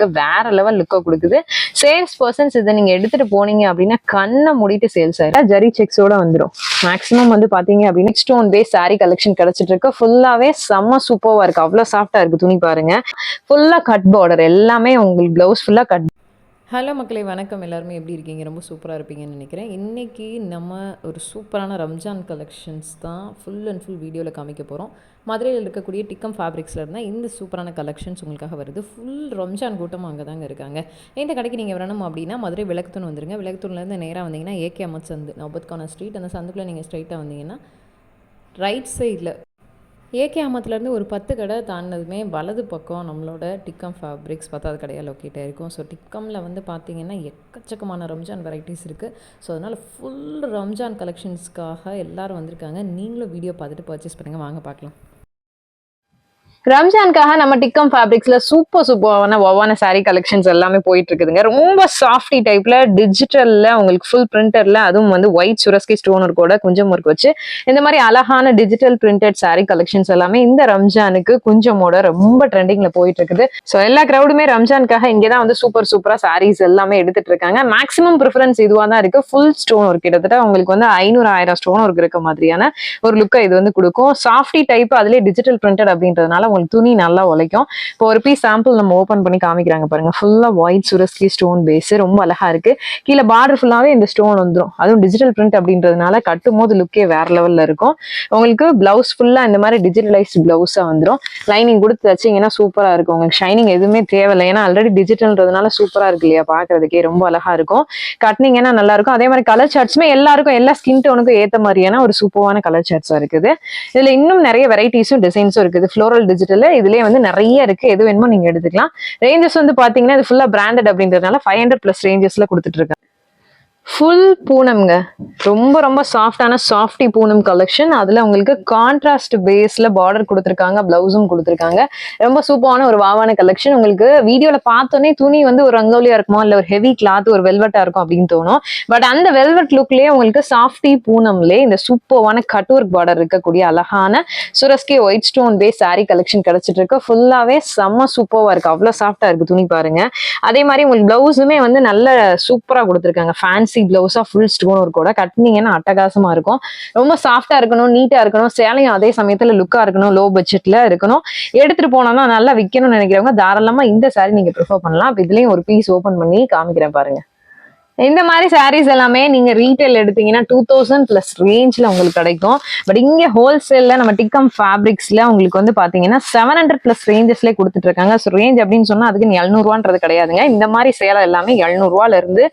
உங்களுக்கு வேற லெவல் லுக்கை கொடுக்குது. சேல்ஸ் பர்சன்ஸ் இதை நீங்க எடுத்துட்டு போனீங்க அப்படின்னா கண்ணை மூடிட்டு சேல்ஸ் ஆயிடும் ஜரி செக்ஸோட வந்துடும் மேக்ஸிமம் வந்து பாத்தீங்க அப்படின்னா ஸ்டோன் பேஸ் சாரி கலெக்ஷன் கிடைச்சிட்டு இருக்கு. ஃபுல்லாவே செம்ம சூப்பர்வா இருக்கு. அவ்வளவு சாஃப்டா இருக்கு. துணி பாருங்க. ஃபுல்லா கட் பார்டர் எல்லாமே உங்களுக்கு பிளவுஸ் ஃபுல்லா கட் ஹலோ மக்களே வணக்கம். எல்லாருமே எப்படி இருக்கீங்க? ரொம்ப சூப்பராக இருப்பீங்கன்னு நினைக்கிறேன். இன்றைக்கி நம்ம ஒரு சூப்பரான ரம்ஜான் கலெக்ஷன்ஸ் தான் ஃபுல் அண்ட் ஃபுல் வீடியோவில் காமிக்க போகிறோம் மதுரையில் இருக்கக்கூடிய டிக்கம் ஃபேப்ரிக்ஸில் இருந்தால் இந்த சூப்பரான கலெக்ஷன்ஸ் உங்களுக்காக வருது. ஃபுல் ரம்ஜான் கூட்டம் அங்கே தாங்க இருக்காங்க. இந்த கடைக்கு நீங்கள் வரணும் அப்படின்னா மதுரை விளக்குத்தூன் வந்துருங்க. விளக்குத்தூன்லேருந்து நேராக வந்தீங்கன்னா ஏகே அமத் சந்து நொபத்கான ஸ்ட்ரீட் அந்த சந்துக்குள்ளே நீங்கள் ஸ்ட்ரைட்டாக வந்தீங்கன்னா ரைட் சைடில் ஏகே அமத்துலேருந்து ஒரு பத்து கடை தாண்டினதுமே வலது பக்கம் நம்மளோட டிக்கம் ஃபேப்ரிக்ஸ் பத்தாவது கடையாக லொக்கேட் இருக்கும் ஸோ டிக்கமில் வந்து பார்த்தீங்கன்னா எக்கச்சக்கமான ரம்ஜான் வெரைட்டிஸ் இருக்குது ஸோ அதனால் ஃபுல் ரம்ஜான் கலெக்ஷன்ஸ்க்காக எல்லாரும் வந்திருக்காங்க. நீங்களும் வீடியோ பார்த்துட்டு பர்ச்சேஸ் பண்ணுங்கள் வாங்க பார்க்கலாம். ரம்ஜான்காக நம்ம டிக்கம் ஃபேப்ரிக்ஸ்ல சூப்பர் சூப்பரான ஒவ்வான சாரீ கலெக்ஷன்ஸ் எல்லாமே போயிட்டு இருக்குதுங்க ரொம்ப சாஃப்டி டைப்ல டிஜிட்டல்ல உங்களுக்கு ஃபுல் பிரிண்டர்ல அதுவும் வந்து ஒயிட் சுரஸ்கி ஸ்டோன் ஒர்க்கோட குஞ்சம் ஒர்க் வச்சு இந்த மாதிரி அழகான டிஜிட்டல் பிரிண்டட் சாரீ கலெக்ஷன்ஸ் எல்லாமே இந்த ரம்ஜானுக்கு குஞ்சமோட ரொம்ப ட்ரெண்டிங்ல போயிட்டு இருக்குது ஸோ எல்லா கிரௌடுமே ரம்ஜானுக்காக இங்கே தான் வந்து சூப்பர் சூப்பரா சாரீஸ் எல்லாமே எடுத்துட்டு இருக்காங்க மேக்ஸிமம் ப்ரிஃபரன்ஸ் இதுவாக தான் இருக்கு. ஃபுல் ஸ்டோன் ஒர்க் கிட்டத்தட்ட உங்களுக்கு வந்து ஐநூறு ஆயிரம் ஸ்டோன் ஒர்க் இருக்க மாதிரியான ஒரு லுக்கை இது வந்து கொடுக்கும். சாஃப்டி டைப் அதுலேயே டிஜிட்டல் பிரிண்டட் அப்படின்றதுனால உங்களுக்கு துணி நல்லா உழைக்கும். இப்போ ஒரு பீஸ் சாம்பிள் நம்ம ஓப்பன் பண்ணி காமிக்கிறாங்க பாருங்க. ஃபுல்லா ஒயிட் சுரஸ்கி ஸ்டோன் பேஸ் ரொம்ப அழகா இருக்கு. கீழே பார்டர் ஃபுல்லாவே இந்த ஸ்டோன் வந்துடும் அதுவும் டிஜிட்டல் பிரிண்ட் அப்படின்றதுனால கட்டும் போது லுக்கே வேற லெவல்ல இருக்கும். உங்களுக்கு பிளவுஸ் ஃபுல்லா இந்த மாதிரி டிஜிட்டலைஸ்ட் பிளவுஸா வந்துடும் லைனிங் கொடுத்து தச்சிங்கன்னா சூப்பரா இருக்கும். உங்களுக்கு ஷைனிங் எதுவுமே தேவையில்லை. ஏன்னா ஆல்ரெடி டிஜிட்டல்ன்றதுனால சூப்பரா இருக்கு இல்லையா பாக்குறதுக்கே. ரொம்ப அழகா இருக்கும். கட்டினீங்கன்னா நல்லா இருக்கும். அதே மாதிரி கலர் சார்ட்ஸுமே எல்லாருக்கும் எல்லா ஸ்கின் டோனுக்கும் ஏத்த மாதிரியான ஒரு சூப்பரான கலர் சார்ட்ஸா இருக்குது. இதுல இன்னும் நிறைய வெரைட்டிஸும் டிசைன்ஸும் இருக்குது. ஃப்ளோரல் டிஜிட்டல் இதுலயே வந்து நிறைய இருக்கு. எது வேணுமோ நீங்க எடுத்துக்கலாம். ரேஞ்சஸ் வந்து பாத்தீங்கன்னா இது ஃபுல்லா பிராண்டட் அப்படின்றதுனால ஃபைவ் ஹண்ட்ரட் பிளஸ் ரேஞ்சஸ்ல கொடுத்துட்டு இருக்காங்க. ஃபுல் பூனம்ங்க. ரொம்ப ரொம்ப சாஃப்டான சாஃப்டி பூனம் கலெக்ஷன் அதில் உங்களுக்கு கான்ட்ராஸ்ட் பேஸில் பார்டர் கொடுத்துருக்காங்க ப்ளவுஸும் கொடுத்துருக்காங்க. ரொம்ப சூப்பரான ஒரு வாவான கலெக்ஷன் உங்களுக்கு வீடியோவில் பார்த்தோன்னே துணி வந்து ஒரு ரங்கோலியாக இருக்குமோ இல்லை ஒரு ஹெவி கிளாத் ஒரு வெல்வெட்டாக இருக்கும் அப்படின்னு தோணும். பட் அந்த வெல்வெட் லுக்லேயே உங்களுக்கு சாஃப்டி பூனம்லேயே இந்த சூப்பரான கட் ஒர்க் பார்டர் இருக்கக்கூடிய அழகான Swarovski white stone base saree collection கிடச்சிட்டு இருக்கு ஃபுல்லாகவே செம்ம சூப்பராக இருக்குது அவ்வளோ சாஃப்டாக இருக்குது துணி பாருங்க. அதே மாதிரி உங்களுக்கு பிளவுஸுமே வந்து நல்ல சூப்பராக கொடுத்துருக்காங்க. ஃபேன்ஸ் ஃபேன்சி பிளவுஸா ஃபுல் ஸ்டோன் ஒர்க்கோட கட்டினீங்கன்னா அட்டகாசமா இருக்கும். ரொம்ப சாஃப்டா இருக்கணும் நீட்டா இருக்கணும் சேலையும் அதே சமயத்துல லுக்கா இருக்கணும் லோ பட்ஜெட்ல இருக்கணும். எடுத்துட்டு போனோம்னா நல்லா விற்கணும்னு நினைக்கிறவங்க தாராளமா இந்த சாரி நீங்க ப்ரிஃபர் பண்ணலாம். இதுலயும் ஒரு பீஸ் ஓபன் பண்ணி காமிக்கிறேன் பாருங்க. இந்த மாதிரி சாரீஸ் எல்லாமே நீங்க ரீட்டைல் எடுத்தீங்கன்னா டூ தௌசண்ட் பிளஸ் ரேஞ்ச்ல உங்களுக்கு கிடைக்கும். பட் இங்க ஹோல்சேல்ல நம்ம டிக்கம் ஃபேப்ரிக்ஸ்ல உங்களுக்கு வந்து பாத்தீங்கன்னா செவன் ஹண்ட்ரட் பிளஸ் ரேஞ்சஸ்ல கொடுத்துட்டு இருக்காங்க. ஸோ ரேஞ்ச் அப்படின்னு சொன்னா அதுக்கு எழுநூறுவான்றது கிடையாதுங்க. இந்த மாதிரி சேலை எல்லாமே எழுநூறுவால இருந்து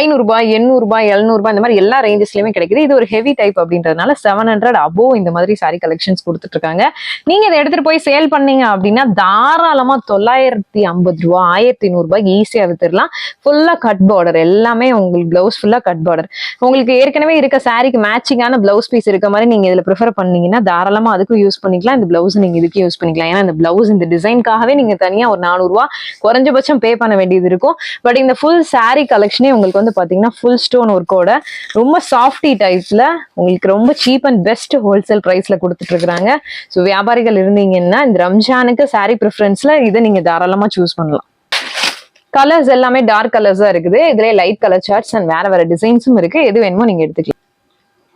ஐநூறுபா எண்ணூறுபா எழுநூறுபா இந்த மாதிரி எல்லா ரேஞ்சஸ்லயுமே கிடைக்குது. இது ஒரு ஹெவி டைப் அப்படின்றதுனால செவன் ஹண்ட்ரட் அபோவ் இந்த மாதிரி சாரி கலெக்ஷன்ஸ் கொடுத்துட்டு இருக்காங்க. நீங்க இதை எடுத்துட்டு போய் சேல் பண்ணீங்க அப்படின்னா தாராளமா தொள்ளாயிரத்தி ஐம்பது ரூபா ஆயிரத்தி நூறுபாய்க்கு ஈஸியா வித்துடலாம். ஃபுல்லா கட் பார்டர் எல்லாமே உங்களுக்கு பிளவுஸ் ஃபுல்லா கட் பார்டர் உங்களுக்கு ஏற்கனவே இருக்க சாரிக்கு மேட்சிங்கான பிளவுஸ் பீஸ் இருக்க மாதிரி நீங்க இதில் ப்ரிஃபர் பண்ணீங்கன்னா தாராளமா அதுக்கும் யூஸ் பண்ணிக்கலாம். இந்த பிளவுஸ் நீங்கள் இதுக்கு யூஸ் பண்ணிக்கலாம். ஏன்னா இந்த பிளவுஸ் இந்த டிசைனுக்காகவே நீங்க தனியா ஒரு நானூறுரூவா குறைஞ்சபட்சம் பே பண்ண வேண்டியது இருக்கும். பட் இந்த ஃபுல் saree கலெக்ஷனே உங்களுக்கு வந்து பாத்தீங்கன்னா ஃபுல் ஸ்டோன் ஒர்க்கோட ரொம்ப சாஃப்டி டைப்ஸில் உங்களுக்கு ரொம்ப சீப் அண்ட் பெஸ்ட் ஹோல்சேல் ப்ரைஸில் கொடுத்துட்டு ஸோ வியாபாரிகள் இருந்தீங்கன்னா இந்த ரம்ஜானுக்கு சாரீ ப்ரிஃபரன்ஸ்ல இதை நீங்க தாராளமாக சூஸ் பண்ணலாம். கலர்ஸ் எல்லாமே டார்க் கலர்ஸா இருக்குது. இதுல லைட் கலர் ஷர்ட்ஸ் அண்ட் வேற வேற டிசைன்ஸும் இருக்கு. எது வேணுமோ நீங்க எடுத்துக்கலாம்.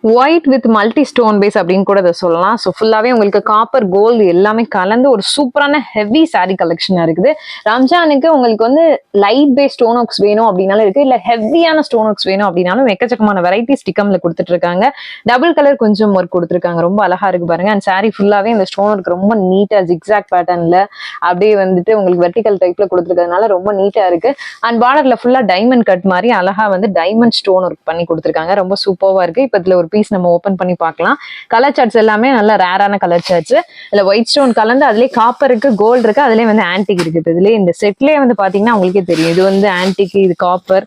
White with multi stone base அப்படின்னு கூட அதை சொல்லலாம். ஸோ ஃபுல்லாகவே உங்களுக்கு காப்பர் கோல்டு எல்லாமே கலந்து ஒரு சூப்பரான ஹெவி saree கலெக்ஷனாக இருக்குது. ரம்ஜானுக்கு உங்களுக்கு வந்து லைட் பேஸ் ஸ்டோன் ஒர்க்ஸ் வேணும் அப்படின்னாலும் இருக்கு. இல்லை ஹெவியான ஸ்டோன் ஒர்க்ஸ் வேணும் அப்படின்னாலும் எக்கச்சக்கமான வெரைட்டிஸ் டிக்கம்ல கொடுத்துட்டு இருக்காங்க டபுள் கலர் கொஞ்சம் ஒர்க் கொடுத்துருக்காங்க. ரொம்ப அழகா இருக்கு பாருங்க. அண்ட் saree ஃபுல்லாகவே இந்த ஸ்டோன் ஒர்க் ரொம்ப நீட்டாக ஜிக்ஸாக் பேட்டர்னில் அப்படியே வந்துட்டு உங்களுக்கு வெர்டிகல் டைப்ல கொடுத்துருக்கிறதுனால ரொம்ப நீட்டாக இருக்கு. அண்ட் பார்டர்ல ஃபுல்லாக டைமண்ட் கட் மாதிரி அழகா வந்து டைமண்ட் ஸ்டோன் ஒர்க் பண்ணி கொடுத்துருக்காங்க. ரொம்ப சூப்பராக இருக்கு. இப்போ இதில் ஒரு பீஸ் நம்ம ஓபன் பண்ணி பார்க்கலாம். கலர் சார்ட்ஸ் எல்லாமே நல்ல ரேரான கலர் சார்ட்ஸ் இதுல ஒயிட் ஸ்டோன் கலந்து அதுலேயே காப்பர் இருக்கு கோல்டு இருக்கு அதுலயே வந்து ஆன்டிக் இருக்குது. இதுலயே இந்த செட்லயே வந்து பாத்தீங்கன்னா உங்களுக்கே தெரியும். இது வந்து ஆன்டிக் இது காப்பர்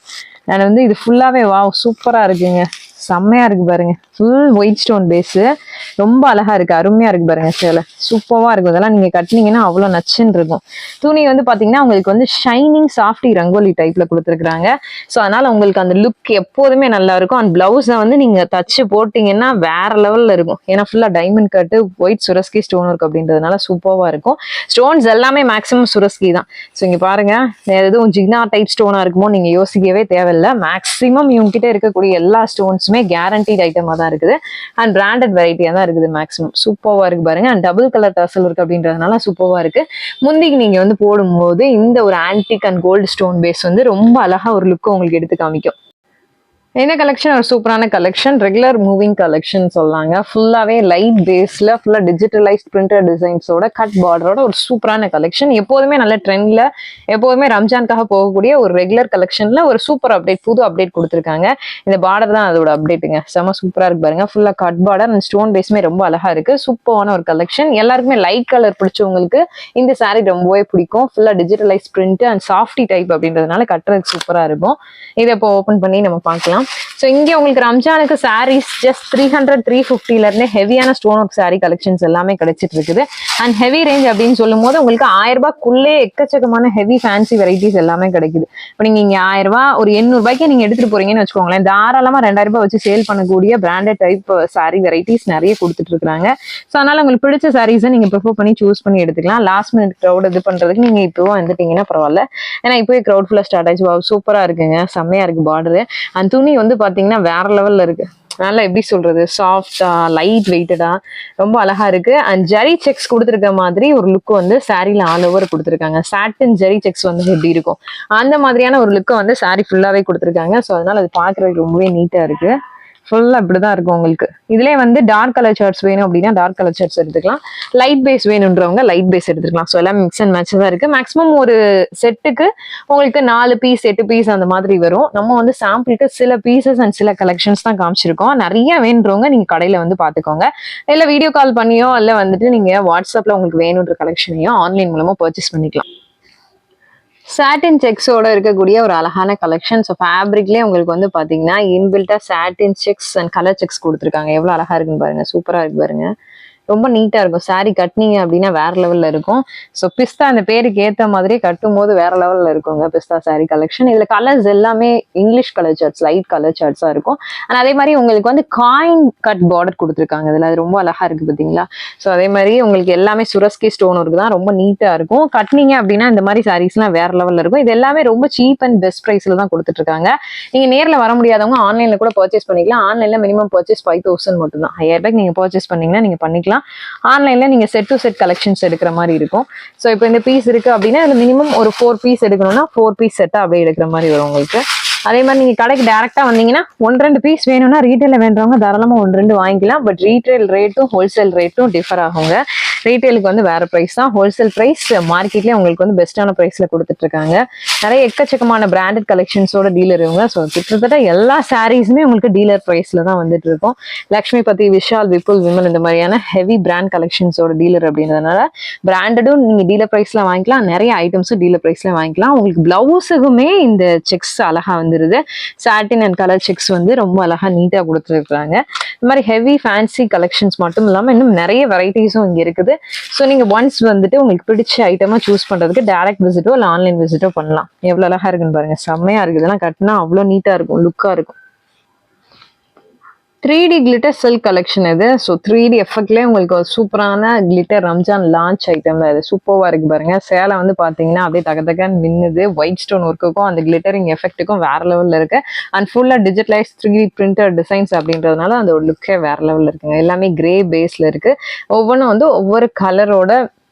நான் வந்து இது ஃபுல்லாவே வா சூப்பரா இருக்குங்க. செம்மையா இருக்கு பாருங்க. ஃபுல் ஒயிட் ஸ்டோன் பேஸு ரொம்ப அழகா இருக்கு. அருமையா இருக்கு பாருங்க சேலை. சூப்பராக இருக்கும் இதெல்லாம் நீங்க கட்டினீங்கன்னா அவ்வளவு நச்சுன்னு இருக்கும். துணி வந்து பாத்தீங்கன்னா உங்களுக்கு வந்து ஷைனிங் சாஃப்டி ரங்கோலி டைப்ல கொடுத்துருக்காங்க ஸோ அதனால உங்களுக்கு அந்த லுக் எப்போதுமே நல்லா இருக்கும். அந்த பிளவுஸை வந்து நீங்க தச்சு போட்டீங்கன்னா வேற லெவல்ல இருக்கும். ஏன்னா ஃபுல்லா diamond cut white Swarovski stone இருக்கு அப்படின்றதுனால சூப்பராக இருக்கும். ஸ்டோன்ஸ் எல்லாமே மேக்ஸிமம் சுரஸ்கி தான். ஸோ இங்க பாருங்க. எதுவும் ஜிக்னா டைப் ஸ்டோனா இருக்குமோ நீங்க யோசிக்கவே தேவையில்லை. மேக்ஸிமம் இவங்க கிட்ட இருக்கக்கூடிய எல்லா ஸ்டோன்ஸுமே கேரண்டீட் ஐட்டமா தான் இருக்குது. அண்ட் பிராண்டட் வெரைட்டியா தான் இருக்குது மேக்ஸிமம் சூப்பர்வா இருக்கு பாருங்க. அண்ட் டபுள் கலர் டசல் இருக்கு அப்படின்றதுனால சூப்பர்வா இருக்கு. முந்திக்கு நீங்க வந்து போடும்போது இந்த ஒரு antique and gold stone base வந்து ரொம்ப அழகா ஒரு லுக்கை உங்களுக்கு எடுத்து காமிக்கும். என்ன கலெக்ஷன் ஒரு சூப்பரான கலெக்ஷன் ரெகுலர் மூவிங் கலெக்ஷன் சொல்லாங்க. ஃபுல்லாகவே லைட் பேஸில் ஃபுல்லாக டிஜிட்டலைஸ்ட் பிரிண்டட் டிசைன்ஸோட கட் பார்டரோட ஒரு சூப்பரான கலெக்ஷன் எப்போதுமே நல்ல ட்ரெண்டில் எப்போதுமே ரம்ஜானுக்காக போகக்கூடிய ஒரு ரெகுலர் கலெக்ஷனில் ஒரு சூப்பர் அப்டேட் புது அப்டேட் கொடுத்துருக்காங்க. இந்த பார்டர் தான் அதோட அப்டேட்டுங்க செம சூப்பராக இருக்கு பாருங்க. ஃபுல்லாக கட் பார்டர் அண்ட் ஸ்டோன் பேஸுமே ரொம்ப அழகாக இருக்குது சூப்பரான ஒரு கலெக்ஷன் எல்லாருக்குமே லைட் கலர் பிடிச்சவங்களுக்கு இந்த சாரீ ரொம்பவே பிடிக்கும். ஃபுல்லாக digitalise print and softy type அப்படின்றதுனால கட்டுறதுக்கு சூப்பராக இருக்கும். இதை இப்போ ஓப்பன் பண்ணி நம்ம பார்க்கலாம். ஸோ இங்கே உங்களுக்கு ரம்ஜானுக்கு sarees just three hundred three இருந்தே ஹெவியான ஸ்டோன் ஒர்க் சாரீ கலெக்ஷன்ஸ் எல்லாமே கிடைச்சிட்டு இருக்குது. அண்ட் ஹெவி ரேஞ்ச் அப்படின்னு சொல்லும் போது உங்களுக்கு ஆயிரம் ரூபாய்க்குள்ளே எக்கச்சக்கமான ஹெவி ஃபேன்சி வெரைட்டிஸ் எல்லாமே கிடைக்குது. இப்போ நீங்க இங்க ஆயிரம் ரூபா ஒரு எண்ணூறு ரூபாய்க்கு நீங்க எடுத்துட்டு போறீங்கன்னு வச்சுக்கோங்களேன் தாராளமா ரெண்டாயிரம் ரூபாய் வச்சு சேல் பண்ணக்கூடிய பிராண்டட் டைப் சாரீ வெரைட்டிஸ் நிறைய கொடுத்துட்டு இருக்காங்க ஸோ அதனால உங்களுக்கு பிடிச்ச சாரீஸை நீங்க ப்ரிஃபர் பண்ணி சூஸ் பண்ணி எடுத்துக்கலாம். லாஸ்ட் மினிட் க்ரௌட் இது பண்றதுக்கு நீங்க இப்போ வந்துட்டீங்கன்னா பரவாயில்ல. ஏன்னா இப்போவே க்ரௌட் ஃபுல்லாக ஸ்டார்ட் ஆயிடுச்சு. சூப்பராக இருக்குங்க. செம்மையா இருக்கு பார்டரு அந்த துணி வந்து பாத்தீங்கன்னா வேற லெவல்ல இருக்கு. நல்லா எப்படி சொல்றது? சாஃப்டா லைட் வெயிட்டடா ரொம்ப அழகா இருக்கு. அண்ட் ஜெரி செக்ஸ் கொடுத்துருக்க மாதிரி ஒரு லுக் வந்து சாரில ஆல் ஓவர் கொடுத்துருக்காங்க. சாட்டின் ஜெரி செக்ஸ் வந்து எப்படி இருக்கும்? அந்த மாதிரியான ஒரு லுக்கை வந்து சாரி ஃபுல்லாவே கொடுத்துருக்காங்க. ஸோ அதனால அது பாக்குறதுக்கு ரொம்பவே நீட்டா இருக்கு. ஃபுல்லாக இப்படி தான் இருக்கும் உங்களுக்கு. இதிலே வந்து டார்க் கலர் ஷர்ட்ஸ் வேணும் அப்படின்னா டார்க் கலர் ஷர்ட்ஸ் எடுத்துக்கலாம். லைட் பேஸ் வேணுன்றவங்க லைட் பேஸ் எடுத்துக்கலாம். ஸோ எல்லாம் மிக்ஸ் அண்ட் மேட்ச் தான் இருக்குது மேக்ஸிமம் ஒரு செட்டுக்கு உங்களுக்கு நாலு பீஸ் எட்டு பீஸ் அந்த மாதிரி வரும். நம்ம வந்து சாம்பிளுக்கு சில பீசஸ் அண்ட் சில கலெக்ஷன்ஸ் தான் காமிச்சிருக்கோம். நிறைய வேணுன்றவங்க நீங்கள் கடையில் வந்து பார்த்துக்கோங்க இல்லை வீடியோ கால் பண்ணியோ இல்லை வந்துட்டு நீங்கள் வாட்ஸ்அப்பில் உங்களுக்கு வேணுன்ற கலெக்ஷனையும் ஆன்லைன் மூலமாக பர்ச்சேஸ் பண்ணிக்கலாம். சாட்டின் செக்ஸோட இருக்கக்கூடிய ஒரு அழகான கலெக்ஷன் ஸோ ஃபேப்ரிக்லேயே உங்களுக்கு வந்து பார்த்தீங்கன்னா இன்பில்ட்டாக satin checks and colour checks கொடுத்துருக்காங்க. எவ்வளோ அழகா இருக்குன்னு பாருங்க. சூப்பராக இருக்கு பாருங்க. ரொம்ப நீட்டாக இருக்கும். சாரி கட்டினீங்க அப்படின்னா வேற லெவலில் இருக்கும். ஸோ பிஸ்தா அந்த பேருக்கு ஏற்ற மாதிரி கட்டும் போது வேற லெவலில் இருக்குங்க பிஸ்தா சாரி கலெக்ஷன் இதில் கலர்ஸ் எல்லாமே English colour charts light colour சார்ட்ஸாக இருக்கும். அண்ட் அதே மாதிரி உங்களுக்கு வந்து காயின் கட் பார்டர் கொடுத்துருக்காங்க. இதில் அது ரொம்ப அழகா இருக்கு பார்த்தீங்களா ஸோ அதே மாதிரி உங்களுக்கு எல்லாமே சுரஸ்கி ஸ்டோன் இருக்கு தான் ரொம்ப நீட்டாக இருக்கும். கட்டினீங்க அப்படின்னா இந்த மாதிரி சாரீஸ்லாம் வேற லெவலில் இருக்கும். இது எல்லாமே ரொம்ப சீப் அண்ட் பெஸ்ட் ப்ரைஸில் தான் கொடுத்துட்டு இருக்காங்க நீங்க நேர்ல வர முடியாதவங்க ஆன்லைன்ல கூட பர்ச்சேஸ் பண்ணிக்கலாம். ஆன்லைன்ல மினிமம் பர்ச்சேஸ் ஃபைவ் தௌசண்ட் மட்டும் தான் ஐயாயிரம் ரூபாய்க்கு நீங்க பர்ச்சேஸ் பண்ணீங்கன்னா நீங்க பண்ணிக்கலாம். ஆன்லைன்ல நீங்க செட் டு செட் கலெக்ஷன்ஸ் எடுக்கிற மாதிரி இருக்கும். ஸோ இப்போ இந்த பீஸ் இருக்கு அப்படின்னா அதில் மினிமம் ஒரு ஃபோர் பீஸ் எடுக்கணும்னா ஃபோர் பீஸ் செட்டாக அப்படியே எடுக்கிற மாதிரி வரும் உங்களுக்கு. அதே மாதிரி நீங்க கடைக்கு டேரெக்டாக வந்தீங்கன்னா ஒன் ரெண்டு பீஸ் வேணும்னா ரீட்டைல வேண்டவங்க தாராளமா ஒன்று ரெண்டு வாங்கிக்கலாம். பட் ரீட்டைல் ரேட்டும் ஹோல்சேல் ரேட்டும் டிஃபர் ஆகுங்க. ரீட்டைலுக்கு வந்து வேற ப்ரைஸ் தான். ஹோல்சேல் ப்ரைஸ் மார்க்கெட்லேயே உங்களுக்கு வந்து பெஸ்ட்டான ப்ரைஸில் கொடுத்துட்டு இருக்காங்க நிறைய எக்கச்சக்கமான பிராண்டட் கலெக்ஷன்ஸோட டீலர் இவங்க. ஸோ கிட்டத்தட்ட எல்லா சாரீஸுமே உங்களுக்கு டீலர் ப்ரைஸில் தான் வந்துட்டு இருக்கும் லக்ஷ்மி பத்தி விஷால் விபுல் விமல் இந்த மாதிரியான ஹெவி பிராண்ட் கலெக்ஷன்ஸோட டீலர் அப்படின்றதுனால பிராண்டடும் நீங்கள் டீலர் ப்ரைஸில் வாங்கிக்கலாம். நிறைய ஐட்டம்ஸும் டீலர் ப்ரைஸில் வாங்கிக்கலாம். உங்களுக்கு ப்ளவுஸுக்குமே இந்த செக்ஸ் அழகாக வந்துருது. சாட்டின் அண்ட் கலர் செக்ஸ் வந்து ரொம்ப அழகாக நீட்டாக கொடுத்துருக்குறாங்க. இந்த மாதிரி ஹெவி ஃபேன்சி கலெக்ஷன்ஸ் மட்டும் இல்லாமல் இன்னும் நிறைய வெரைட்டிஸும் இங்கே இருக்குது. ஸோ நீங்கள் ஒன்ஸ் வந்துட்டு உங்களுக்கு பிடிச்ச ஐட்டமாக சூஸ் பண்ணுறதுக்கு டேரக்ட் விசிட்டோ இல்லை ஆன்லைன் விசிட்டோ பண்ணலாம். எவ்வளோ அழகா இருக்குன்னு பாருங்கள் செம்மையாக இருக்குது. இதெல்லாம் கட்டினா அவ்வளோ நீட்டாக இருக்கும் லுக்காக இருக்கும். Three D glitter silk collection இது. ஸோ த்ரீ டி எஃபெக்ட்லேயே உங்களுக்கு ஒரு சூப்பரான கிளிட்டர் ரம்ஜான் லான்ச் ஐட்டம் இது சூப்பராக இருக்கு பாருங்க. சேலை வந்து பார்த்தீங்கன்னா அப்படியே தக தகன்னு மின்னுது ஒயிட் ஸ்டோன் ஒர்க்குக்கும் அந்த கிளிட்டரிங் எஃபெக்ட்டுக்கும் வேற லெவலில் இருக்கு. அண்ட் ஃபுல்லாக digitalise three D printer designs அப்படின்றதுனால அந்த ஒரு லுக்கே வேற லெவலில் இருக்குங்க. எல்லாமே கிரே பேஸில் இருக்கு. ஒவ்வொன்றும் வந்து ஒவ்வொரு கலரோட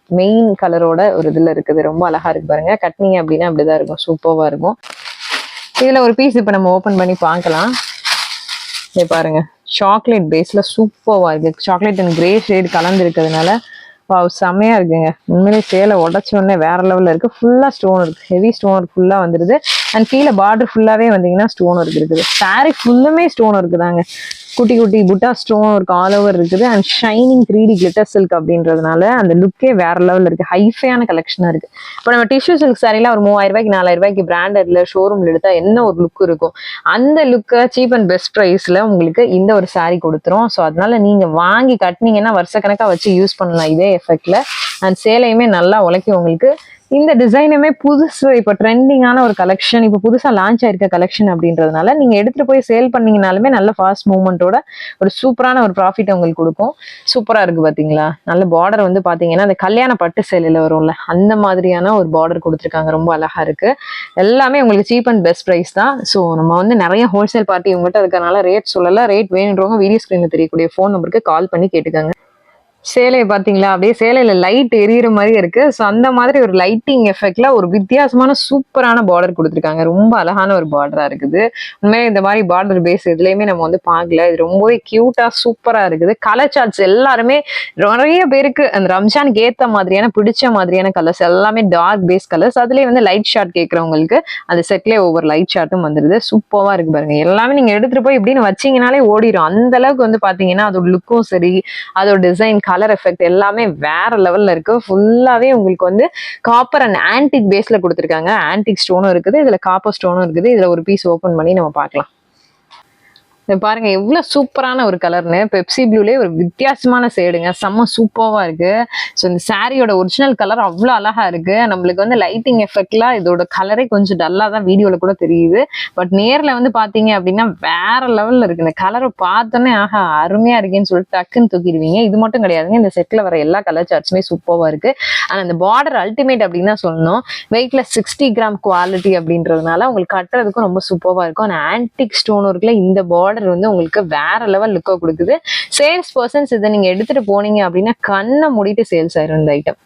மெயின் கலரோட ஒரு இதில் இருக்குது. ரொம்ப அழகாக இருக்கு பாருங்க. கட்டினீங்க அப்படின்னா அப்படிதான் இருக்கும். சூப்பராக இருக்கும். இதில் ஒரு பீஸ் இப்போ நம்ம ஓப்பன் பண்ணி பார்க்கலாம். பாருங்க. சாக்லேட் பேஸ்ல சூப்பர்வா இருக்கு. சாக்லேட் அண்ட் கிரே ஷேடு கலந்து இருக்கிறதுனால வாவ் செம்மையா இருக்குங்க. உண்மையிலே சேலை உடச்ச உடனே வேற லெவல்ல இருக்கு. ஃபுல்லா ஸ்டோன் இருக்கு. ஹெவி ஸ்டோன் ஒர்க் ஃபுல்லா வந்துருது. அண்ட் கீழே பார்டர் ஃபுல்லாவே வந்தீங்கன்னா ஸ்டோன் ஒர்க் இருக்குது. சாரி ஃபுல்லுமே ஸ்டோன் ஒர்க்கு தாங்க குட்டி குட்டி புட்டா ஸ்டோன் இருக்கு ஆல் ஓவர் இருக்குது. And shining three D glitter silk அப்படின்றதுனால அந்த லுக்கே வேற லெவலில் இருக்கு. ஹைஃபையான கலெக்ஷனாக இருக்கு. இப்போ நம்ம டிஷ்யூ சில்க் சாரில ஒரு மூவாயிரம் ரூபாய்க்கு நாலாயிரம் ரூபாய்க்கு பிராண்டட்ல ஷோரூம்ல எடுத்தா என்ன ஒரு லுக் இருக்கும்? அந்த லுக்கை சீப் அண்ட் பெஸ்ட் ப்ரைஸ்ல உங்களுக்கு இந்த ஒரு saree கொடுத்துரும். ஸோ அதனால நீங்க வாங்கி கட்டினீங்கன்னா வருஷக்கணக்காக வச்சு யூஸ் பண்ணலாம் இதே எஃபெக்ட்ல அண்ட் சேலையுமே நல்லா உழைக்கும் உங்களுக்கு. இந்த டிசைனுமே புதுசு இப்போ ட்ரெண்டிங்கான ஒரு கலெக்ஷன் இப்போ புதுசாக லான்ச் ஆயிருக்க கலெக்ஷன் அப்படின்றதுனால நீங்கள் எடுத்துகிட்டு போய் சேல் பண்ணீங்கனாலுமே நல்ல ஃபாஸ்ட் மூவ்மெண்ட்டோட ஒரு சூப்பரான ஒரு ப்ராஃபிட் உங்களுக்கு கொடுக்கும். சூப்பராக இருக்குது பார்த்தீங்களா நல்ல பார்டர் வந்து பார்த்தீங்கன்னா அந்த கல்யாண பட்டு சேலையில் வரும்ல அந்த மாதிரியான ஒரு பார்டர் கொடுத்துருக்காங்க. ரொம்ப அழகாக இருக்குது எல்லாமே உங்களுக்கு சீப் அண்ட் பெஸ்ட் ப்ரைஸ் தான். ஸோ நம்ம வந்து நிறைய ஹோல்சேல் பார்ட்டி உங்கள்கிட்ட இருக்கறனால ரேட் சொல்லலை ரேட் வேணுன்றவங்க வீடியோ ஸ்க்ரீனில் தெரியக்கூடிய ஃபோன் நம்பருக்கு கால் பண்ணி கேட்டுக்கோங்க. சேலையை பார்த்தீங்களா? அப்படியே சேலையில லைட் எரியிற மாதிரி இருக்கு. ஸோ அந்த மாதிரி ஒரு லைட்டிங் எஃபெக்ட்ல ஒரு வித்தியாசமான சூப்பரான பார்டர் கொடுத்துருக்காங்க. ரொம்ப அழகான ஒரு பார்டரா இருக்குது. உண்மையாக இந்த மாதிரி பார்டர் பேஸ் எதுலையுமே நம்ம வந்து பார்க்கல. இது ரொம்பவே கியூட்டா சூப்பரா இருக்குது. கலர் சார்ட்ஸ் எல்லாருமே நிறைய பேருக்கு அந்த ரம்ஜானுக்கு ஏத்த மாதிரியான பிடிச்ச மாதிரியான கலர்ஸ் எல்லாமே டார்க் பேஸ் கலர்ஸ் அதுலயே வந்து லைட் ஷார்ட் கேட்கறவங்களுக்கு அந்த செட்லேயே ஒவ்வொரு லைட் ஷார்ட்டும் வந்துருது. சூப்பராக இருக்கு பாருங்க. எல்லாமே நீங்க எடுத்துட்டு போய் இப்படின்னு வச்சீங்கனாலே ஓடிடும் அந்த அளவுக்கு வந்து பாத்தீங்கன்னா அதோட லுக்கும் சரி அதோட டிசைன் கலர் எஃபெக்ட் எல்லாமே வேற லெவல்ல இருக்கு. ஃபுல்லாவே உங்களுக்கு வந்து காப்பர் அண்ட் ஆன்டிக் பேஸ்ல கொடுத்துருக்காங்க. ஆன்டிக் ஸ்டோனும் இருக்குது இதுல காப்பர் ஸ்டோனும் இருக்குது. இதுல ஒரு பீஸ் ஓபன் பண்ணி நம்ம பார்க்கலாம். பாருங்க எவ்வளவு சூப்பரான ஒரு கலர்னு. பெப்சி ப்ளூலே ஒரு வித்தியாசமான ஷேடுங்க செம்ம சூப்பராக இருக்கு. ஸோ இந்த சாரியோட ஒரிஜினல் கலர் அவ்வளோ அழகா இருக்கு. நம்மளுக்கு வந்து லைட்டிங் எஃபெக்ட்ல இதோட கலரே கொஞ்சம் டல்லா தான் வீடியோல கூட தெரியுது. பட் நேர்ல வந்து பாத்தீங்க அப்படின்னா வேற லெவல்ல இருக்கு. இந்த கலரை பார்த்தோன்னே ஆஹா அருமையா இருக்கேன்னு சொல்லிட்டு டக்குன்னு தூக்கிடுவீங்க. இது மட்டும் கிடையாதுங்க. இந்த செட்ல வர எல்லா கலர் சார்ட்ஸுமே சூப்பராக இருக்கு. ஆனா அந்த பார்டர் அல்டிமேட் அப்படின்னு தான் சொல்லணும். வெயிட்ல சிக்ஸ்டி கிராம் குவாலிட்டி அப்படின்றதுனால உங்களுக்கு கட்டுறதுக்கும் ரொம்ப சூப்பராக இருக்கும். ஆனா ஆன்டிக் ஸ்டோன் இருக்குல்ல இந்த பார்டர் வந்து உங்களுக்கு வேற லெவல் லுக்கை கொடுக்குது. சேல்ஸ் பர்சன்ஸ் இதை நீங்க எடுத்துட்டு போனீங்க அப்படின்னா கண்ணை மூடிட்டு சேல்ஸ் ஆயிரும் இந்த ஐட்டம்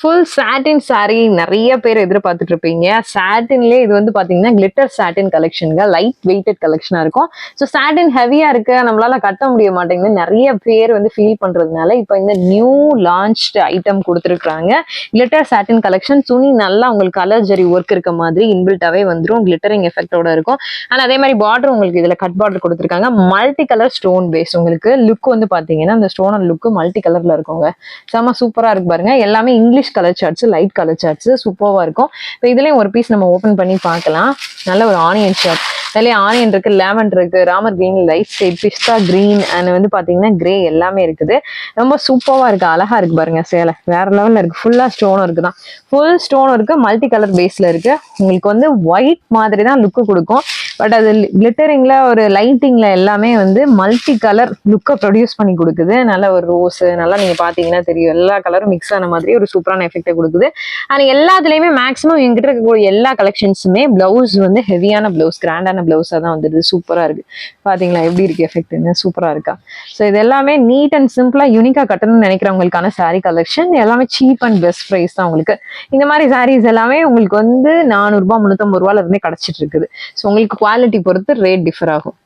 ஃபுல் சாட்டின் சாரீ நிறைய பேர் எதிர்பார்த்துட்டு இருப்பீங்க சாட்டின்லேயே இது வந்து பார்த்தீங்கன்னா கிளிட்டர் சாட்டின் கலெக்ஷனுங்க லைட் வெயிட்டட் கலெக்ஷனாக இருக்கும். ஸோ சாட்டின் ஹெவியாக இருக்கு. நம்மளால கட்ட முடிய மாட்டேங்குது நிறைய பேர் வந்து ஃபீல் பண்ணுறதுனால இப்போ இந்த நியூ லான்ச்டு ஐட்டம் கொடுத்துருக்குறாங்க. கிளிட்டர் சாட்டின் கலெக்ஷன் துணி நல்லா உங்களுக்கு கலர் ஜரி ஒர்க் இருக்க மாதிரி இன்பில்ட்டாவே வந்துடும் கிளிட்டரிங் எஃபெக்டோட இருக்கும். ஆனால் அதே மாதிரி பார்டர் உங்களுக்கு இதில் கட் பார்டர் கொடுத்துருக்காங்க. மல்டி கலர் ஸ்டோன் பேஸ் உங்களுக்கு லுக் வந்து பார்த்தீங்கன்னா அந்த ஸ்டோனோட லுக்கு மல்டி கலரில் இருக்குங்க. செம்ம சூப்பராக இருக்கு பாருங்க. எல்லாமே English colour charts light colour charts சூப்பராக இருக்கும். இப்போ இதுலேயும் ஒரு பீஸ் நம்ம ஓப்பன் பண்ணி பார்க்கலாம். நல்ல ஒரு ஆனியன் ஷார்ட் அதுலேயே ஆனியன் இருக்கு லெமன் இருக்கு Ramar green light shade pista green and வந்து பார்த்தீங்கன்னா கிரே எல்லாமே இருக்குது. ரொம்ப சூப்பராக இருக்கு அழகா இருக்கு பாருங்க சேலை. வேற லெவலில் இருக்கு. ஃபுல்லாக ஸ்டோனும் இருக்கு தான் ஃபுல் ஸ்டோனும் இருக்கு மல்டி கலர் பேஸில் இருக்கு. உங்களுக்கு வந்து ஒயிட் மாதிரி தான் லுக்கு கொடுக்கும். பட் அது கிளிட்டரிங்ல ஒரு லைட்டிங்ல எல்லாமே வந்து மல்டி கலர் லுக்கை ப்ரொடியூஸ் பண்ணி கொடுக்குது. நல்ல ஒரு ரோஸ் நல்லா நீங்க பாத்தீங்கன்னா தெரியும். எல்லா கலரும் மிக்ஸ் ஆன மாதிரி ஒரு சூப்பரான எஃபெக்டை கொடுக்குது. அண்ட் எல்லாத்துலயுமே மேக்ஸிமம் எங்கிட்ட இருக்கக்கூடிய எல்லா கலெக்ஷன்ஸுமே பிளவுஸ் வந்து ஹெவியான பிளவுஸ் கிராண்டான ப்ளவுஸாக தான் வந்துடுது. சூப்பரா இருக்கு. பாத்தீங்களா? எப்படி இருக்கு எஃபெக்ட்னு சூப்பரா இருக்கா? ஸோ இது எல்லாமே நீட் அண்ட் சிம்பிளா யூனிக்கா கட்டணும்னு நினைக்கிறவங்களுக்கான saree கலெக்ஷன் எல்லாமே சீப் அண்ட் பெஸ்ட் ப்ரைஸ் தான் உங்களுக்கு. இந்த மாதிரி சாரீஸ் எல்லாமே உங்களுக்கு வந்து நானூறுபா முந்நூற்றம்பது ரூபால இருந்தே கிடைச்சிட்டு இருக்குது. ஸோ உங்களுக்கு குவாலிட்டி பொறுத்து ரேட் டிஃபர் ஆகும்.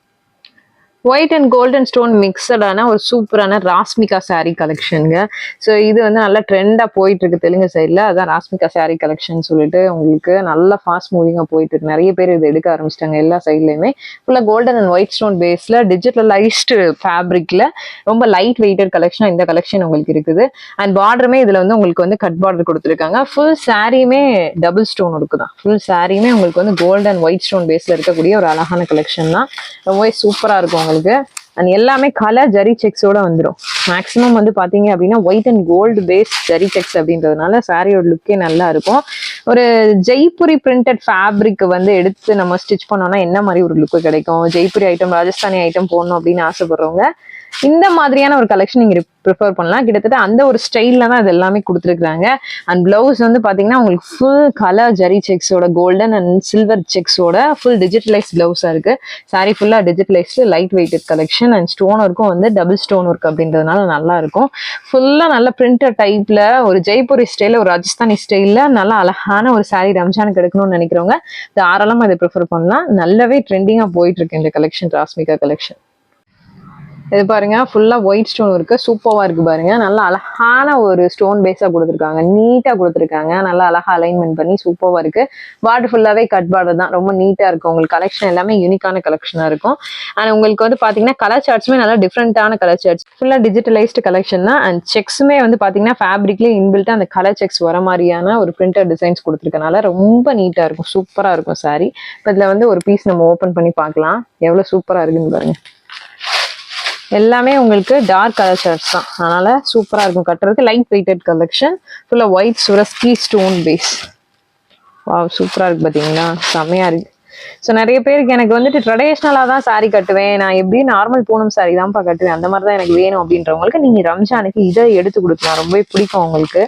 ஒயிட் அண்ட் கோல்டன் ஸ்டோன் மிக்சடான ஒரு சூப்பரான ராஸ்மிகா saree கலெக்ஷனுங்க ஸோ இது வந்து நல்லா ட்ரெண்டாக போயிட்டு இருக்கு தெலுங்கு சைடில் அதான் ராஸ்மிகா saree கலெக்ஷன் சொல்லிட்டு உங்களுக்கு நல்லா ஃபாஸ்ட் மூவிங்காக போயிட்டு இருக்கு நிறைய பேர் இது எடுக்க ஆரம்பிச்சிட்டாங்க எல்லா சைட்லையுமே ஃபுல்லாக கோல்டன் அண்ட் ஒயிட் ஸ்டோன் பேஸில் டிஜிட்டலைஸ்டு ஃபேப்ரிக்கில் ரொம்ப லைட் வெயிட்டட் கலெக்ஷனாக இந்த கலெக்ஷன் உங்களுக்கு இருக்குது. அண்ட் பார்டருமே இதில் வந்து உங்களுக்கு வந்து கட் பார்டர் கொடுத்துருக்காங்க. ஃபுல் சாரியுமே டபுள் ஸ்டோன் இருக்குதான் ஃபுல் சாரியுமே உங்களுக்கு வந்து கோல்டன் ஒயிட் ஸ்டோன் பேஸில் இருக்கக்கூடிய ஒரு அழகான கலெக்ஷன் தான். ரொம்பவே சூப்பராக இருக்கும் உங்களுக்கு. அண்ட் எல்லாமே கலர் ஜரி செக்ஸோட வந்துடும் மேக்ஸிமம் வந்து பார்த்தீங்க அப்படின்னா white and gold base zari checks அப்படின்றதுனால சாரியோட லுக்கே நல்லா இருக்கும். ஒரு ஜெய்புரி பிரிண்டட் ஃபேப்ரிக் வந்து எடுத்து நம்ம ஸ்டிச் பண்ணோம்னா என்ன மாதிரி ஒரு லுக்கு கிடைக்கும்? ஜெய்புரி ஐட்டம் ராஜஸ்தானி ஐட்டம் போடணும் அப்படின்னு ஆசைப்படுறவங்க இந்த மாதிரியான ஒரு கலெக்ஷன் நீங்க ப்ரிஃபர் பண்ணலாம். கிட்டத்தட்ட அந்த ஒரு ஸ்டைல்ல தான் இது எல்லாமே கொடுத்துருக்காங்க அண்ட் பிளவுஸ் வந்து பாத்தீங்கன்னா உங்களுக்கு ஃபுல் கலர் ஜரி செக்ஸோட கோல்டன் அண்ட் சில்வர் செக்ஸோட ஃபுல் டிஜிட்டலைஸ் பிளவுஸா இருக்கு. சாரி ஃபுல்லா digitalised light weighted collection and stone ஒர்க்கும் வந்து டபுள் ஸ்டோன் ஒர்க் அப்படின்றதுனால நல்லா இருக்கும். ஃபுல்லா நல்ல பிரிண்டட் டைப்ல ஒரு ஜெய்ப்பூரி ஸ்டைல ஒரு ராஜஸ்தானி ஸ்டைல்ல நல்லா அழகான ஒரு சாரி ரம்ஜானுக்கு எடுக்கணும்னு நினைக்கிறவங்க தாராளமா இதை ப்ரிஃபர் பண்ணலாம். நல்லாவே ட்ரெண்டிங்கா போயிட்டு இருக்கு இந்த கலெக்ஷன் ராஸ்மிகா கலெக்ஷன் இது பாருங்க ஃபுல்லா ஒயிட் ஸ்டோன் இருக்கு. சூப்பராக இருக்கு பாருங்க. நல்லா அழகான ஒரு ஸ்டோன் பேஸா கொடுத்துருக்காங்க. நீட்டா கொடுத்துருக்காங்க. நல்லா அழகா அலைன்மெண்ட் பண்ணி சூப்பராக இருக்கு. பார்டர் ஃபுல்லாவே கட் பார்டர் தான். ரொம்ப நீட்டா இருக்கும். உங்களுக்கு கலெக்ஷன் எல்லாமே யூனிக்கான கலெக்ஷனா இருக்கும். அண்ட் உங்களுக்கு வந்து பாத்தீங்கன்னா கலர் சார்ட்ஸுமே நல்லா டிஃப்ரெண்டான கலர் சார்ட்ஸ் ஃபுல்லா டிஜிட்டலைஸ்டு கலெக்ஷன் தான். அண்ட் செக்ஸுமே வந்து பாத்தீங்கன்னா ஃபேப்ரிக்லேயே இன்பில்ட்டா அந்த கலர் செக்ஸ் வர மாதிரியான ஒரு பிரிண்டட் டிசைன்ஸ் கொடுத்துருக்கனால ரொம்ப நீட்டா இருக்கும். சூப்பரா இருக்கும் சாரி இப்போ இதுல வந்து ஒரு பீஸ் நம்ம ஓபன் பண்ணி பார்க்கலாம். எவ்வளவு சூப்பரா இருக்குன்னு பாருங்க. எல்லாமே உங்களுக்கு டார்க் கலர் ஷர்ட்ஸ் தான். அதனால சூப்பராக இருக்கும் கட்டுறதுக்கு. லைட் வெயிட்டட் கலெக்ஷன் ஃபுல்லாக ஒயிட் சுரஸ்கி ஸ்டோன் பேஸ் வாவ் சூப்பராக இருக்கு பார்த்தீங்களா செம்மையாக இருக்கு. ஸோ நிறைய பேருக்கு எனக்கு வந்துட்டு ட்ரெடிஷ்னலாக தான் saree கட்டுவேன். நான் எப்படி நார்மல் பூனம் சாரி தான்ப்பா கட்டுவேன். அந்த மாதிரி தான் எனக்கு வேணும் அப்படின்றவங்களுக்கு நீங்கள் ரம்ஜானுக்கு இதை எடுத்து கொடுக்கலாம். ரொம்பவே பிடிக்கும் உங்களுக்கு.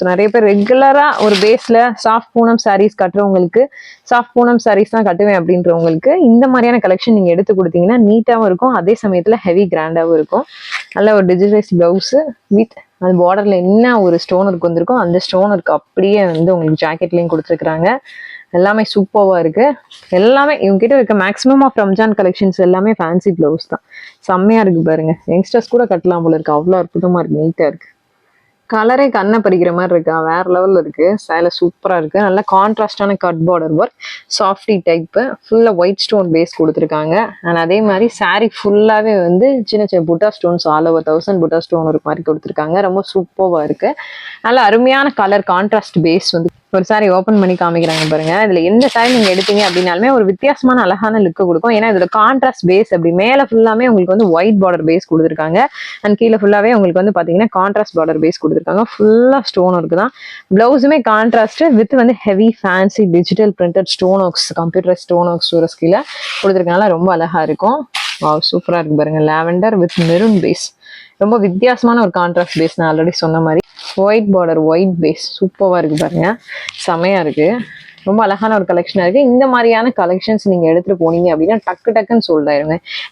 ஸோ நிறைய பேர் ரெகுலராக ஒரு பேஸில் சாஃப்ட் பூனம் சாரீஸ் கட்டுறவங்களுக்கு சாஃப்ட் பூனம் சாரீஸ் தான் கட்டுவேன் அப்படின்றவங்களுக்கு இந்த மாதிரியான கலெக்ஷன் நீங்கள் எடுத்து கொடுத்தீங்கன்னா நீட்டாகவும் இருக்கும். அதே சமயத்தில் ஹெவி கிராண்டாகவும் இருக்கும். நல்ல ஒரு டிஜிட்டலைஸ் ப்ளவுஸு வித் அந்த பார்டரில் என்ன ஒரு ஸ்டோன் ஒர்க் வந்திருக்கோ அந்த ஸ்டோன் ஒர்க் அப்படியே வந்து உங்களுக்கு ஜாக்கெட்லேயும் கொடுத்துருக்குறாங்க. எல்லாமே சூப்பராக இருக்குது எல்லாமே இவங்ககிட்ட இருக்க மேக்ஸிமம் ஆஃப் ரம்ஜான் கலெக்ஷன்ஸ் எல்லாமே ஃபேன்சி ப்ளவுஸ் தான். செம்மையாக இருக்குது பாருங்கள் யங்ஸ்டர்ஸ் கூட கட்டலாம் போல இருக்குது அவ்வளோ அற்புதமாக இருக்குது நீட்டாக இருக்குது கலரே கண்ணை பறிக்கிற மாதிரி இருக்கா. வேற லெவல்ல இருக்கு. சேலை சூப்பரா இருக்கு. நல்ல கான்ட்ராஸ்டான cut border work softy type ஃபுல்லா ஒயிட் ஸ்டோன் பேஸ் கொடுத்துருக்காங்க. அண்ட் அதே மாதிரி saree ஃபுல்லாவே வந்து சின்ன சின்ன புட்டா ஸ்டோன்ஸ் ஆல் ஓவர் தௌசண்ட் புட்டா ஸ்டோன் ஒரு மாதிரி கொடுத்துருக்காங்க. ரொம்ப சூப்பராக இருக்கு. நல்ல அருமையான கலர் கான்ட்ராஸ்ட் பேஸ் வந்து ஒரு சாரி ஓப்பன் பண்ணி காமிக்கிறாங்க பாருங்க. இதுல எந்த சாரி நீங்க எடுத்தீங்க அப்படின்னாலுமே ஒரு வித்தியாசமான அழகான லுக்கு கொடுக்கும். ஏன்னா இதோட கான்ட்ராஸ்ட் பேஸ் அப்படி மேல ஃபுல்லாமே உங்களுக்கு வந்து ஒயிட் பார்டர் பேஸ் கொடுத்துருக்காங்க. அண்ட் கீழே ஃபுல்லாவே உங்களுக்கு வந்து பாத்தீங்கன்னா கான்ட்ராஸ்ட் பார்டர் பேஸ் கொடுத்துருக்காங்க. ஃபுல்லா ஸ்டோன் ஒர்க் தான். பிளவுஸுமே கான்ட்ராஸ்ட் வித் வந்து heavy fancy digital printed stone works computer stone works ஒரு கீழே கொடுத்துருக்கனால ரொம்ப அழகா இருக்கும். சூப்பரா இருக்கு பாருங்க. லாவெண்டர் வித் மெரூன் பேஸ் ரொம்ப வித்தியாசமான ஒரு கான்ட்ராஸ்ட் பேஸ் நான் ஆல்ரெடி சொன்ன மாதிரி. ஒயிட் பார்டர் ஒயிட் பேஸ் சூப்பராக இருக்கு பாருங்க. செமையா இருக்கு. ரொம்ப அழகான ஒரு கலெக்ஷனாக இருக்குது இந்த மாதிரியான கலெக்ஷன்ஸ் நீங்கள் எடுத்துகிட்டு போனீங்க அப்படின்னா டக்கு டக்குன்னு sold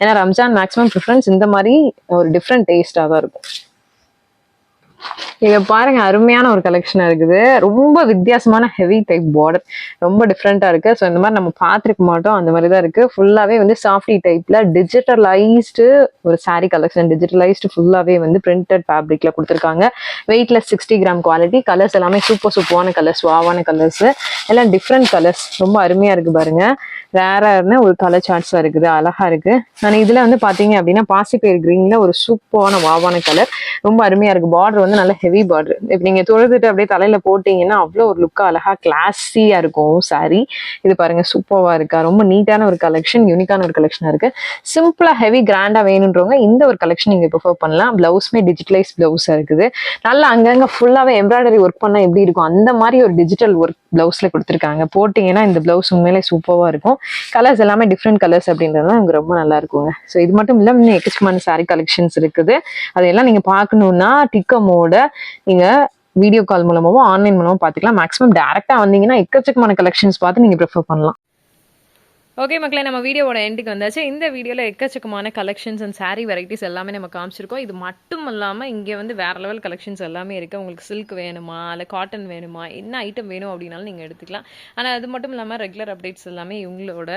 ஏன்னா ரம்ஜான் மேக்ஸிமம் ப்ரிஃபரன்ஸ் இந்த மாதிரி ஒரு டிஃப்ரெண்ட் டேஸ்ட்டாக தான் இருக்கும். இங்க பாருங்க அருமையான ஒரு கலெக்ஷன் இருக்குது. ரொம்ப வித்தியாசமான ஹெவி டைப் பார்டர் ரொம்ப டிஃப்ரெண்டா இருக்கு. ஸோ இந்த மாதிரி நம்ம பார்த்துருக்க மாட்டோம். அந்த மாதிரி தான் இருக்கு. ஃபுல்லாவே வந்து சாஃப்டி டைப்ல டிஜிட்டலைஸ்டு ஒரு சாரி கலெக்ஷன் டிஜிட்டலைஸ்டு ஃபுல்லாவே வந்து பிரிண்டட் ஃபேப்ரிக்ல கொடுத்துருக்காங்க. Weightless sixty gram quality colours எல்லாமே சூப்பர் சூப்பரான கலர்ஸ் வாவான கலர்ஸ் எல்லாம் டிஃப்ரெண்ட் கலர்ஸ் ரொம்ப அருமையா இருக்கு பாருங்க. ரேரான ஒரு கலர் சார்ட்ஸா இருக்குது. அழகா இருக்கு. நான் இதுல வந்து பாத்தீங்க அப்படின்னா பாசிப்பயிர் கிரீன்ல ஒரு சூப்பரான வாவான கலர் ரொம்ப அருமையா இருக்கு. பார்டர் வந்து நல்ல ஹெவி பார்டர் இப்போ நீங்க தொழுதுட்டு அப்படியே தலையில போட்டீங்கன்னா அவ்வளோ ஒரு லுக்கா அழகா கிளாஸியா இருக்கும் சாரி இது பாருங்க சூப்பர்வா இருக்கா? ரொம்ப நீட்டான ஒரு கலெக்ஷன் யூனிக்கான ஒரு கலெக்ஷனா இருக்கு. சிம்பிளா ஹெவி கிராண்டா வேணுன்றவங்க இந்த ஒரு கலெக்ஷன் நீங்க ப்ரிஃபர் பண்ணலாம். பிளவுஸ்மே டிஜிட்டலைஸ் பிளவுஸா இருக்குது. நல்லா அங்கங்க ஃபுல்லாவே எம்ப்ராய்டரி ஒர்க் பண்ணா எப்படி இருக்கும்? அந்த மாதிரி ஒரு டிஜிட்டல் ஒர்க் ப்ளவுஸில் கொடுத்துருக்காங்க. போட்டிங்கன்னா இந்த பிளவுஸ் உண்மையிலே சூப்பராக இருக்கும். கலர்ஸ் எல்லாமே டிஃப்ரெண்ட் கலர்ஸ் அப்படின்றதுலாம் எனக்கு ரொம்ப நல்லா இருக்குங்க. ஸோ இது மட்டும் இல்லாமல் இன்னும் எக்கச்சக்கமான சாரீ கலெக்ஷன்ஸ் இருக்குது. அதையெல்லாம் நீங்கள் பார்க்கணுன்னா டிக்கமோட நீங்கள் வீடியோ கால் மூலமாகவும் ஆன்லைன் மூலமாக பார்த்துக்கலாம். மேக்ஸிமம் டேரெக்டாக வந்தீங்கன்னா எக்கச்சக்கமான கலெக்ஷன்ஸ் பார்த்து நீங்கள் ப்ரிஃபர் பண்ணலாம். ஓகே மக்களே நம்ம வீடியோவோட எண்டுக்கு வந்தாச்சு. இந்த வீடியோவில் எக்கச்சக்கமான கலெக்ஷன்ஸ் அண்ட் சாரீ வெரைட்டிஸ் எல்லாமே நம்ம காமிச்சிருக்கோம். இது மட்டும் இல்லாமல் இங்கே வந்து வேறு லெவல் கலெக்ஷன்ஸ் எல்லாமே இருக்குது உங்களுக்கு சில்க் வேணுமா இல்லை காட்டன் வேணுமா என்ன ஐட்டம் வேணும் அப்படின்னாலும் நீங்கள் எடுத்துக்கலாம். ஆனால் அது மட்டும் இல்லாமல் ரெகுலர் அப்டேட்ஸ் எல்லாமே இவங்களோட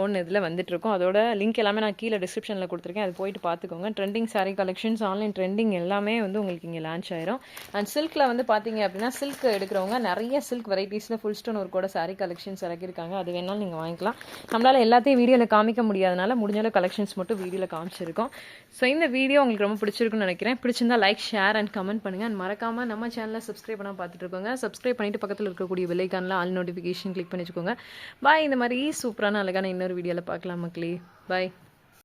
ஓன் இதில் வந்துட்டுருக்கோம். அதோட லிங்க் எல்லாமே நான் கீழே டிஸ்கிரிப்ஷனில் கொடுத்துருக்கேன். அது போயிட்டு பார்த்துக்கோங்க. Trending saree collections online trending எல்லாமே வந்து உங்களுக்கு இங்கே லான்ச் ஆயிரும். அண்ட் சில்கில் வந்து பார்த்தீங்க அப்படின்னா சில்க் எடுக்கிறவங்க நிறைய சில்க் வெரைட்டிஸில் ஃபுல் ஸ்டோன் ஒர்க்கூட சாரீ கலெக்ஷன்ஸ் இறக்கியிருக்காங்க. அது வேணாலும் நீங்கள் வாங்கிக்கலாம். நம்மளால் எல்லாத்தையும் வீடியோவில் காமிக்க முடியாதனால முடிஞ்சளவு கலெக்ஷன்ஸ் மட்டும் வீடியோவில் காமிச்சிருக்கோம். ஸோ இந்த வீடியோ உங்களுக்கு ரொம்ப பிடிச்சிருக்குன்னு நினைக்கிறேன். பிடிச்சிருந்தா லைக் ஷேர் அண்ட் கமெண்ட் பண்ணுங்கள் அண்ட் மறக்காமல் நம்ம சேனலை சப்ஸ்கிரைப் பண்ண பார்த்துட்டு இருக்கோங்க சப்ஸ்கிரைப் பண்ணிட்டு பக்கத்தில் இருக்கக்கூடிய பெல்லைக்கானில் ஆல் நோட்டிஃபிகேஷன் கிளிக் பண்ணி வச்சுக்கோங்க பாய் இந்த மாதிரி சூப்பரான அழகான இன்னொரு வீடியோவில் பார்க்கலாம் மக்களே. பாய்